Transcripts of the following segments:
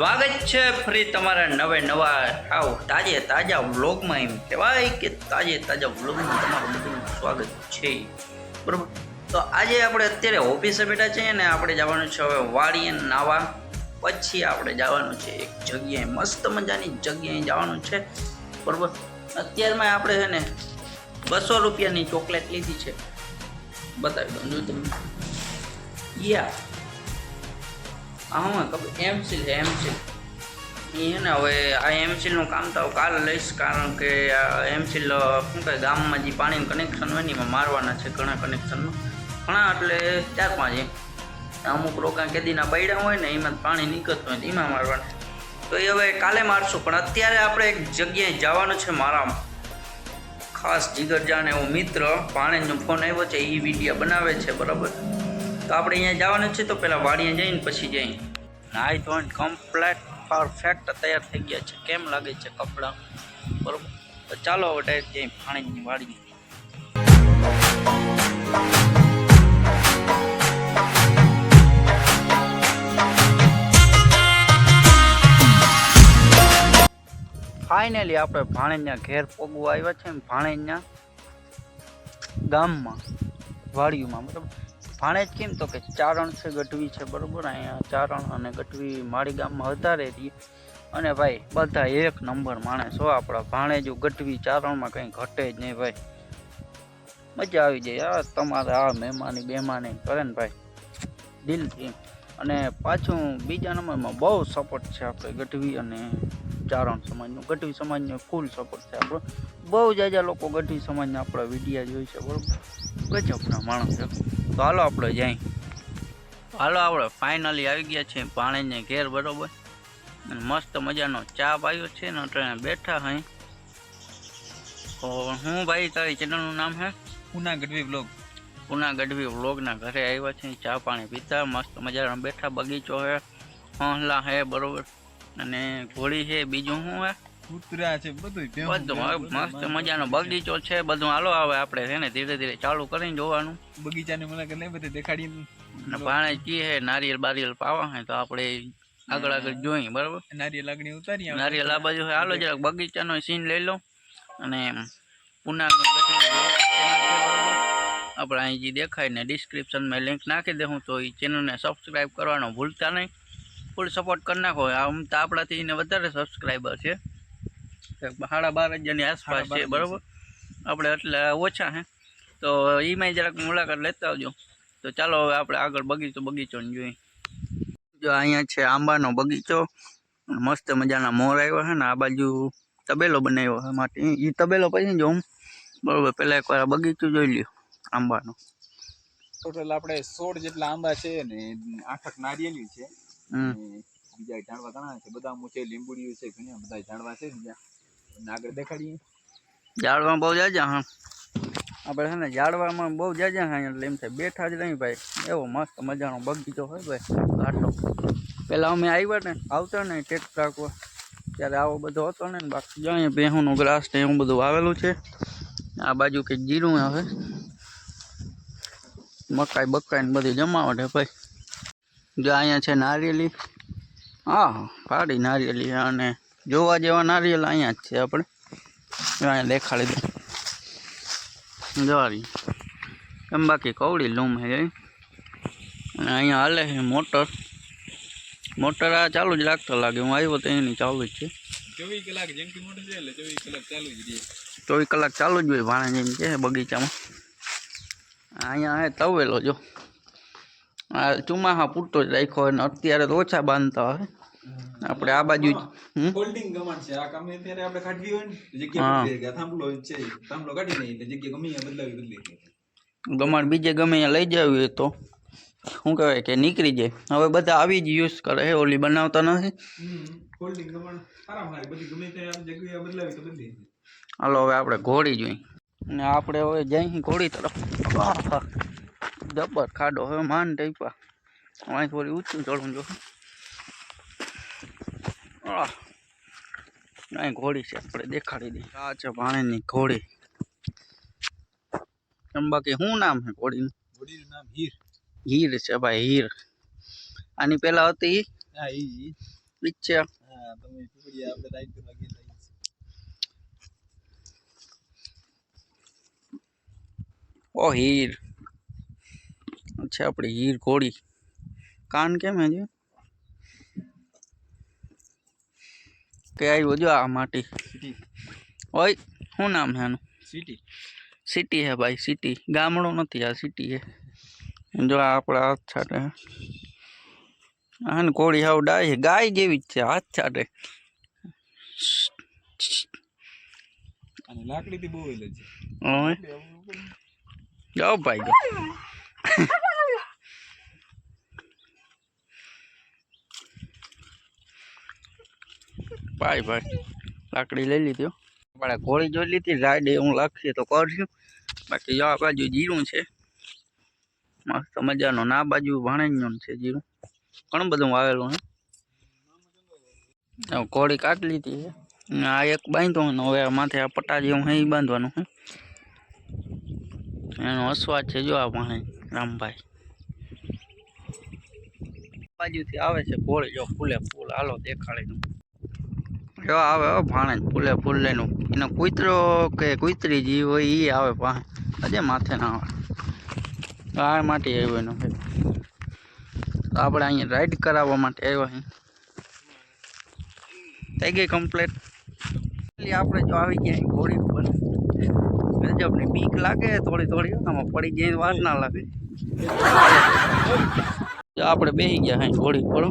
સ્વાગત છે ફરી તમારા નવે નવા આવ તાજે તાજા વ્લોગમાં એમ કહેવાય કે તાજે તાજા વ્લોગમાં તમારું બધું સ્વાગત છે. બરોબર? તો આજે આપણે અત્યારે ઓફિસે બેઠા છીએ ને આપણે જવાનું છે હવે વાડીએ નાવા. પછી આપણે જવાનું છે એક જગ્યાએ, મસ્ત મજાની જગ્યાએ જવાનું છે. બરોબર? અત્યારમાં આપણે છે ને બસો રૂપિયાની ચોકલેટ લીધી છે. બતાવી દઉં જો તમને. યા. હા ખબર એમસીલ છે એમસીલ એ છે હવે આ એમસીલનું કામ તો કાલે લઈશ, કારણ કે આ એમસીલ શું કહે ગામમાં જે પાણીનું કનેક્શન હોય ને, એમાં મારવાના છે ઘણા કનેક્શનમાં ઘણા એટલે ચાર પાંચ એમ અમુક રોકા કેદીના બૈડા હોય ને, એમાં પાણી નીકળતું હોય એમાં મારવાના. તો એ હવે કાલે મારશું, પણ અત્યારે આપણે એક જગ્યાએ જવાનું છે મારા ખાસ જીગરજાન એવો મિત્ર પાણીનો ફોન આવ્યો છે એ વીડિયો બનાવે છે, બરાબર? તો આપણે અહીંયા જવાનું છે, તો પહેલાં વાડીએ જઈને પછી જઈએ. નાઈ ધોઈને કમ્પ્લેટ પરફેક્ટ તૈયાર થઈ ગયા છે. કેમ લાગે છે કપડાં? બરાબર? તો ચાલો હવે ડાયરેક્ટ જઈએ પાણીની વાડીએ. ફાઇનલી આપણે ભાણેજના ઘેર પોગવા આવ્યા છે ભાણેજના ગામમાં, વાડીઓમાં બરાબર ભાણેજ કેમ તો કે ચારણ છે, ગઢવી છે, બરાબર? અહીંયા ચારણ અને ગઢવી માળી ગામમાં વધારે રહીએ અને ભાઈ, બધા એક નંબર માણસ હો આપણા. ભાણેજ ગઢવી ચારણમાં કંઈ ઘટે જ નહીં ભાઈ. મજા આવી જાય. આ તમારે આ મહેમાની બેમાની કરે ને ભાઈ. દિલથી. અને પાછું બીજા નંબરમાં બહુ સપોર્ટ છે આપણે ગઢવી અને ચારણ સમાજનો ગઢવી સમાજનો ફૂલ સપોર્ટ છે આપણો. બહુ જાજા લોકો ગઢવી સમાજના આપણા વિડીયા જોઈ છે બરોબર? ગજબના માણસ છે. તો હાલો આપણે જઈ. હાલો આપણે ફાઇનલી આવી ગયા છીએ પાણીને ઘેર બરોબર? અને મસ્ત મજાનો ચા પાયો છે ને ટ્રેને બેઠા હઈ તો હું ભાઈ તારી ચેનલનું નામ હે? પુના ગઢવી બ્લોગ પુના ગઢવી વ્લોગના ઘરે આવ્યા છે ચા પાણી પીતા મસ્ત મજાનો બેઠા બગીચો હે હોંહલા હે બરોબર? અને ઘોડી છે બીજું શું હે કૂતરા છે બધું બધું હવે મસ્ત મજાનો બગીચો છે બધું હાલો આવે આપણે છે ને ધીરે ધીરે ચાલુ કરીને જોવાનું. બગીચાની મુલાકાત લઈ બધી દેખાડી અને પાણી કી હે નારિયેલ બારિયેલ પાવા હે તો આપણે આગળ આગળ જોઈએ બરાબર? નારિયેળ લાગણી ઉતારી નારિયેલ આ બાજુ હાલો જરાક બગીચાનો સીન લઈ લો. અને પુના ગઢવી vlog channel છે બરાબર. આપણે અહીં જે દેખાય ને ડિસ્ક્રિપ્શનમાં લિંક નાખી દઉં તો એ ચેનલને સબસ્ક્રાઈબ કરવાનો ભૂલતા નહીં. ફૂલ સપોર્ટ કરી નાખો. આમ તો આપણાથી એને વધારે સબસ્ક્રાઈબર છે. સાડા બાર હજારની આસપાસ છે બરાબર? આપણે એટલે ઓછા હે. તો એમાંય જરાક મુલાકાત લેતા આવજો. તો ચાલો હવે આપણે આગળ બગીચો બગીચોને જોઈએ. જો અહીંયા છે આંબાનો બગીચો. મસ્ત મજાના મોર આવ્યા છે ને આ બાજુ તબેલો બનાવ્યો છે માટે. એ તબેલો પછી જો હું બરોબર પહેલાં એકવાર બગીચો જોઈ લ્યો આંબાનો. ટોટલ આપણે સોળ જેટલા આંબા છે ને આઠક નારિયેલી છે. બીજા ઝાડવા ઘણા છે. બદામો છે લીંબુડીઓ છે ઘણા બધા ઝાડવા છે. બીજા અને આગળ દેખાડીએ. ઝાડવા બહુ જાજા હા. આપણે છે ને ઝાડવામાં બહુ જાજા હા એટલે એમ થાય બેઠા જ નહીં ભાઈ. એવો મસ્ત મજાનો બગીચો હોય ભાઈ ઘાટો પહેલાં અમે આવ્યા ને આવતા ને ટેક્સ રાખવા ત્યારે આવો બધો હતો ને બાકી જો અહીંયા ભેહુંનો ગ્રાસ ને એવું બધું વાવેલું છે. આ બાજુ કંઈક જીરું આવે મકાઈ બકાઈ ને બધી જમાવટ હે ભાઈ. જો અહીંયા છે નારિયેલી. હા પાડી નારિયેલી અને જોવા જેવા નારિયેલ અહીંયા જ છે આપણે. અહીંયા દેખાડી દઉં જવારી એમ બાકી કવડી લૂમ હે અને અહીંયા હાલે છે મોટર. મોટર આ ચાલુ જ રાખતો લાગે. હું આવ્યો તો એની ચાલુ જ છે. ચોવીસ કલાક જેમ કે મોટર છે એટલે ચોવીસ કલાક ચાલુ જ રહે. ચોવીસ કલાક ચાલુ જ હોય ભાણા જેમ છે બગીચામાં. અહીંયા હે તવેલો જો. આ ચુમાહા પૂરતો જ રાખ્યો અને અત્યારે તો ઓછા બાંધતા હોય. આપણે આ બાજુ ફોલ્ડિંગ કમાન્ડ છે. આ ગમે ત્યારે આપણે કાઢવી હોય ને જગ્યા ગયા. થાંભલો છે થાંભલો કાઢી નહીં એટલે જગ્યા ગમે ત્યાં બદલાવી બદલી. ગમાડ બીજે ગમે અહીંયા લઈ જવી તો. શું કહેવાય કે નીકળી જાય. હવે બધા આવી જ યુઝ કરે છે ઓલી બનાવતા નથી. ફોલ્ડિંગ કમાન્ડ સારા મારી બધી ગમે ત્યારે જગ્યા બદલાવી તો બદલી હાલો હવે આપણે ઘોડી જોઈ અને આપણે હવે જઈ ઘોડી તરફ. જબર ખાડો હવે માન ટાઈપા. અહીં થોડી ઊંચું ચડવું જો. અહીં ઘોડી છે આપણે દેખાડી દઈએ. આ છે પાણીની ઘોડી. એમ બાકી શું નામ છે ઘોડીનું? ઘોડીનું નામ હીર. હીર છે ભાઈ હીર. આની પહેલા હતી? હા ઈ ઈ. ઈ છે હા તમે પીપળી આપણે રાઈડ કરવા ગયા તા ઈ જ. ઓ હીર અચ્છા આપણી હીર ઘોડી કાન કેમ હે છે કે આવ્યો જો આ માટી સિટી ઓય શું નામ છે આનું સિટી સિટી હે ભાઈ સિટી ગામડું નથી આ સિટી હે જો આ આપણા હાથ છાટે હા ને કોળી હાવ ડાય છે ગાય જેવી જ છે હાથ છાટે અને લાકડી થી બહુ એટલે છે હવે એટલે આવું ઉપર જાઓ ભાઈ ભાઈ ભાઈ. લાકડી લઈ લીધી. આપણે ગોળી જોઈ લીધી રાઈડ હું લાગશે તો કરશું. બાકી જો આ બાજુ જીરું છે. મસ્ત મજાનું. ના બાજુ ભાણેજનું છે જીરું. ઘણું બધું વાવેલું, હે. ઘોડી કાઢી લીધી છે. આ એક બાંધ્યો ને હવે માથે આ પટ્ટા જેવું હે એ બાંધવાનું, હે. એનો અસ્વાદ છે જો આ પાણી રામભાઈ. બાજુથી આવે છે ઘોડી, જો ફૂલે ફૂલ. હાલો, દેખાડી દઉં. જો આવે હો ભાણે ફૂલે ફૂલેનું એનો કૂતરો કે કૂતરી જે હોય એ આવે પાસે અજે માથે ના આવે. આ માટે આવ્યો એનો આપણે અહીંયા રાઈડ કરાવવા માટે આવ્યો અહીં. થઈ ગઈ કમ્પ્લેટ આપણે જો આવી ગયા ઘોડી ઉપર. ગજબની બીક લાગે થોડી થોડી, આમાં પડી જાય વાર ના લાગે. આપણે બેસી ગયા અહીં ઘોડી પર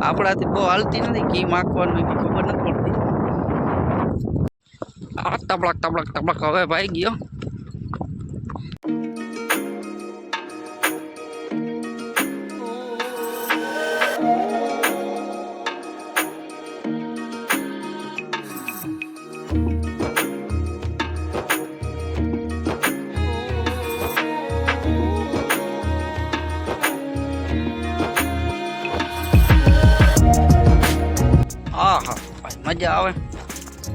આપણાથી બહુ હાલતી નથી ઘી માખવાનું ખબર નથી પડતી. આ તબડક તબડક તબડક હવે ભાઈ ગયો. મજા આવે.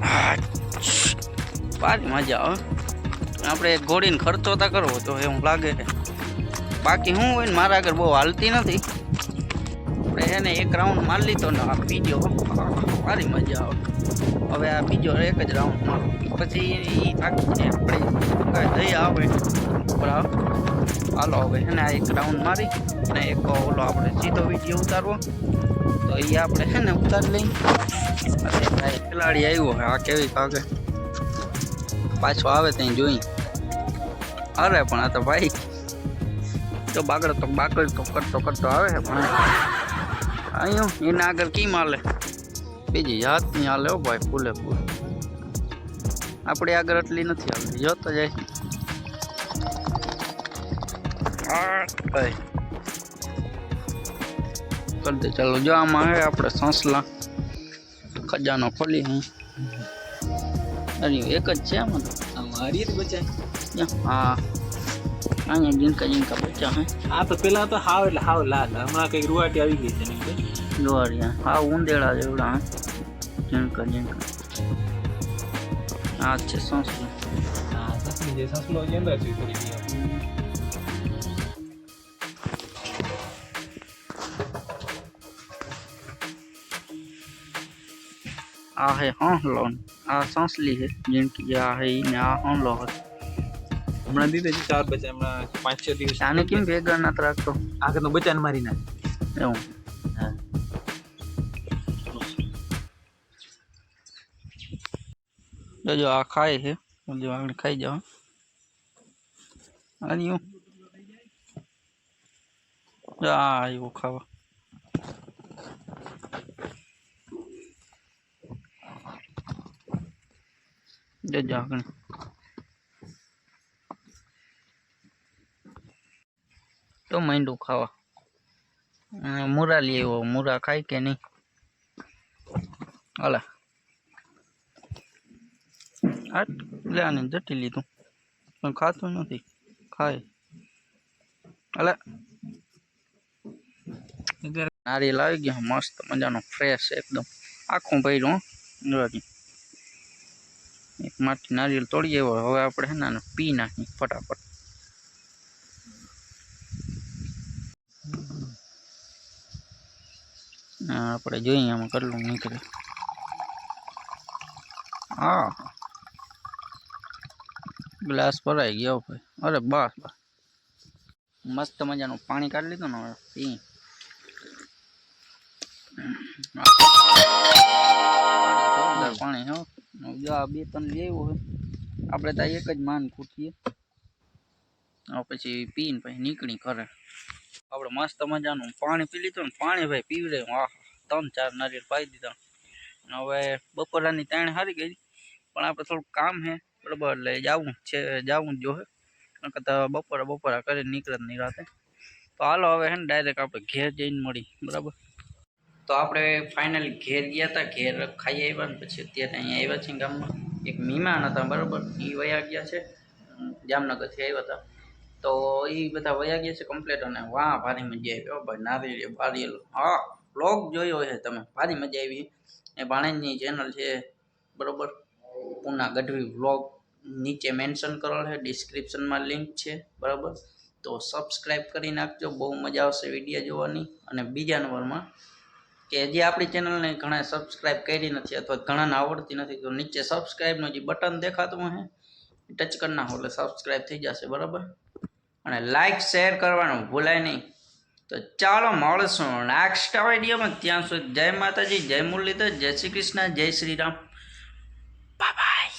હા, ભારી મજા આવે. આપણે એક ઘોડીને ખર્ચો તા કરવો તો એવું લાગે છે. બાકી શું હોય ને મારા આગળ બહુ હાલતી નથી. આપણે એને એક રાઉન્ડ મારી લીધો ને આ બીજો. ભારી મજા આવે. હવે આ બીજો એક જ રાઉન્ડ મારો. પછી એ થાકી જાય આપણે કાંઈ દઈ આવે. બરાબર. હાલો હવે એને આ એક રાઉન્ડ મારી અને એક ઓલો આપણે સીધો વીડિયો ઉતારવો. તો એ આપણે છે ને ઉતારી લઈ. અને ભાઈ, ખેલાડી આવ્યો છે, આ કેવી ભાગે પાછો આવે ત્યાં જોઈ. અરે પણ આ તો ભાઈ તો બાગડ તો બાગડ તો કરતો કરતો આવે છે પણ અહીંયા, એના આગળ કી માલે બીજી જાતની હાલે હો ભાઈ, ફૂલે ફૂલ. આપણી આગળ એટલી નથી હાલતી, જોતો જાય. આ, ભાઈ. કરી દે. ચાલો જો આમાં હે આપણે સંસલા. ખજાનો ખોલી હે. અરે એક જ છે આમાં તો. આ મારી જ બચાય. યા, હા. અહીંયા જીનકા જીનકા બચ્ચા હે. આ તો પેલા તો હાવ એટલે હાવ લાલ. હમણાં કંઈક રૂવાટી આવી ગઈ છે ને જોવારિયા હા ઉંદેડા જેવડા હે. જીનકા જીનકા આ જ છે સંસલા. હા સસલી જે સસલો જે અંદર છે થોડી બી. આ હે હોંલો આ સંસલી હે જીનકી આ હે ઈ ને આ હોંલો હે હમણાં દીધે છે ચાર બચ્ચા હમણાં પાંચ છ દિવસ. આને કેમ ભેગા ના રાખતો? આગળ તો બચ્ચાને મારી નાખે. એવું. હા. જો આ ખાય છે. જો આગળ ખાઈ જાઓ જો આ આવ્યું ખાવા. જજો તો માંડું ખાવા મૂરા લઈ આવ્યો મુરા ખાય કે નહીં હલા આ લે આને જટી લીધું પણ ખાતું નથી ખાય હલા નારિયેલ આવી ગયા મસ્ત મજાનો ફ્રેશ એકદમ આખું ભર્યું હો. માંથી નારિયેળ તોડી આવ્યો હવે આપણે હે ને પી નાખી ફટાફટ. આપણે જોઈએ આમાં કેટલું નીકળે. હા ગ્લાસ ભરાઈ ગયો ભાઈ. અરે બસ બસ. મસ્ત મજાનું પાણી કાઢી લીધું ને હવે. પી. જો આ બે ત્રણ લેવું હોય, આપણે તો એક જ માન ખૂટીએ. હવે પછી પીને પછી નીકળી ઘરે. આપણે મસ્ત મજાનું પાણી પી લીધું ને પાણી ભાઈ પીવી રહ્યું આહ ત્રણ ચાર નારિયેળ પાઈ દીધા. અને હવે બપોરાની તાણ હારી ગઈ. પણ આપણે થોડુંક કામ છે બરાબર, એટલે જવું છે, જવું જ જોહે નકર તો બપોરે બપોરા કરીને નીકળે જ નહીં રાતે. તો હાલો, હવે હે ને ડાયરેક્ટ આપણે ઘેર જઈને મળી, બરાબર. તો આપણે ફાઇનલી ઘેર ગયા હતા ઘેર ખાઈ આવ્યા ને પછી અત્યારે અહીંયા આવ્યા છીએ ગામમાં. એક મહેમાન હતા, બરાબર? એ વયા ગયા છે. જામનગરથી આવ્યા હતા. તો એ બધા વયા ગયા છે કમ્પ્લેટ અને વાહ, ભારી મજા આવી. ભાઈ, નારી બારિયેલ હા બ્લોગ જોયો છે તમે. ભારી મજા આવી. એ ભાણેજની ચેનલ છે, બરાબર? પૂના ગઢવી વ્લોગ નીચે મેન્શન કરેલ છે ડિસ્ક્રિપ્શનમાં લિંક છે, બરાબર? તો સબસ્ક્રાઈબ કરી નાખજો, બહુ મજા આવશે વીડિયો જોવાની. અને બીજા નંબરમાં કે જે આપણી ચેનલને ઘણા સબસ્ક્રાઈબ કરી નથી અથવા ઘણાને આવડતી નથી, તો નીચે સબસ્ક્રાઈબનું જે બટન દેખાતું હે ટચ કરી નાખો એટલે સબસ્ક્રાઈબ થઈ જશે, બરાબર? અને લાઈક શેર કરવાનું ભૂલાય નહીં. તો ચાલો મળશું નેક્સ્ટ વિડીયોમાં ત્યાં સુધી જય માતાજી, જય મુરલીધર, જય શ્રી કૃષ્ણ, જય શ્રી રામ. બાય